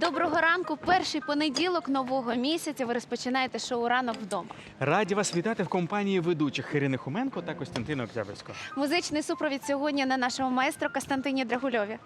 Доброго ранку. Перший понеділок нового місяця. Ви розпочинаєте шоу ранок вдома. Раді вас вітати в компанії ведучих Ірини Хуменко та Костянтина Октябрьського. Музичний супровід сьогодні на нашому майстру Костянтині Драгульові.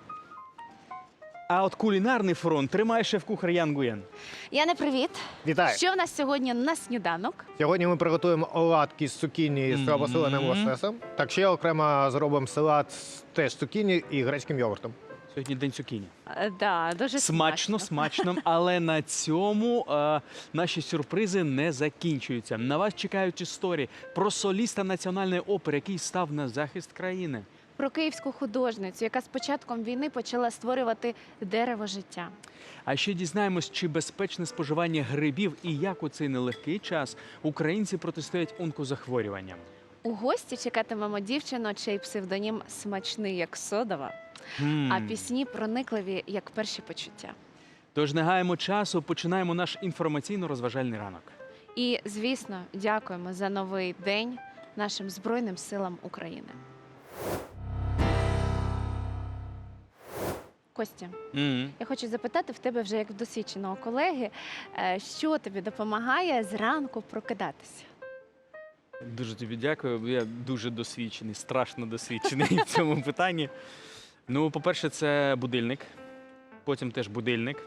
А от кулінарний фронт тримає шеф-кухар Ян Гуєн. Яне, привіт. Вітаю! Що в нас сьогодні на сніданок? Сьогодні ми приготуємо оладки з цукіні з слабосоленим лососем. Так ще окремо зробимо салат з теж з цукіні і грецьким йогуртом. Сьогодні день цукіні. Е, Да, дуже Смачно, смачно, але на цьому е, наші сюрпризи не закінчуються. На вас чекають історії про соліста національної опери, який став на захист країни. Про київську художницю, яка з початком війни почала створювати дерево життя. А ще дізнаємось, чи безпечне споживання грибів і як у цей нелегкий час українці протистоять онкозахворюванням. У гості чекатимемо дівчину, чий псевдонім смачний як содова, а пісні проникливі як перші почуття. Тож не гаємо часу, починаємо наш інформаційно-розважальний ранок. І, звісно, дякуємо за новий день нашим Збройним силам України. Костя, М. я хочу запитати в тебе вже як в досвідченого колеги, е, що тобі допомагає зранку прокидатися? Дуже тобі дякую. Я дуже досвідчений, страшно досвідчений в цьому питанні. Ну, по-перше, це будильник, потім теж будильник.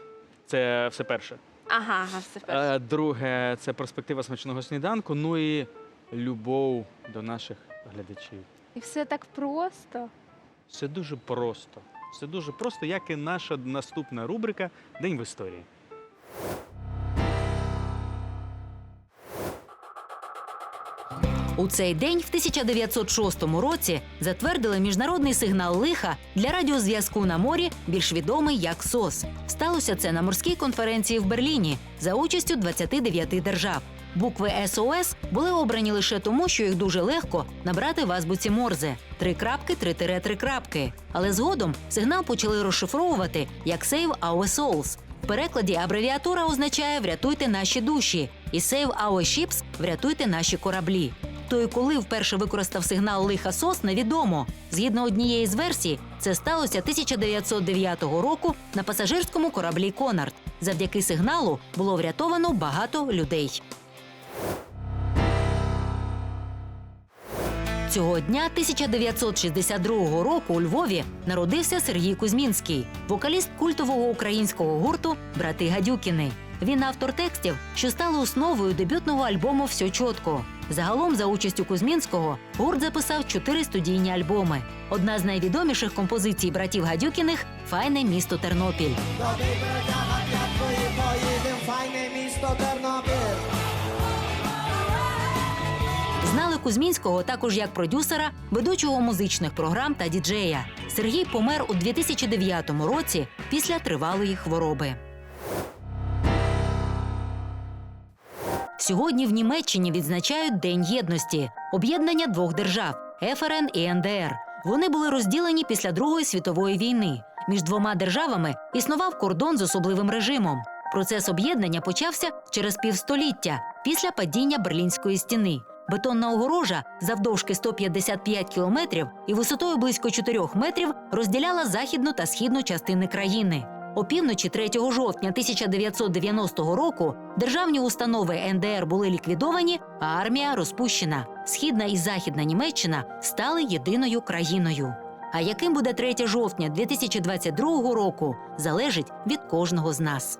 Це все перше. Ага, ага, все перше. Е, Друге, це перспектива смачного сніданку. Ну і любов до наших глядачів. І все так просто. Все дуже просто. Все дуже просто, як і наша наступна рубрика День в історії. У цей день, в 1906 році, затвердили міжнародний сигнал лиха для радіозв'язку на морі, більш відомий як СОС. Сталося це на морській конференції в Берліні за участю 29 держав. Букви СОС були обрані лише тому, що їх дуже легко набрати в азбуці Морзе три крапки, три тире, три крапки. Але згодом сигнал почали розшифровувати як Save Our Souls. В перекладі абревіатура означає Врятуйте наші душі і Save Our Ships Врятуйте наші кораблі. То і коли вперше використав сигнал лиха СОС, невідомо. Згідно однієї з версій, це сталося 1909 року на пасажирському кораблі Конард. Завдяки сигналу було врятовано багато людей. Цього дня 1962 року у Львові народився Сергій Кузьмінський, вокаліст культового українського гурту Брати Гадюкіни. Він автор текстів, що стали основою дебютного альбому Все чітко. Загалом, за участю Кузьмінського, гурт записав чотири студійні альбоми. Одна з найвідоміших композицій братів Гадюкіних Файне місто Тернопіль. Знали Кузьмінського також як продюсера, ведучого музичних програм та діджея. Сергій помер у 2009 році після тривалої хвороби. Сьогодні в Німеччині відзначають День єдності об'єднання двох держав ФРН і НДР. Вони були розділені після Другої світової війни. Між двома державами існував кордон з особливим режимом. Процес об'єднання почався через півстоліття після падіння Берлінської стіни. Бетонна огорожа завдовжки 155 кілометрів і висотою близько 4 метрів розділяла західну та східну частини країни. Опівночі 3 жовтня 1990 року державні установи НДР були ліквідовані, а армія розпущена. Східна і західна Німеччина стали єдиною країною. А яким буде 3 жовтня 2022 року, залежить від кожного з нас.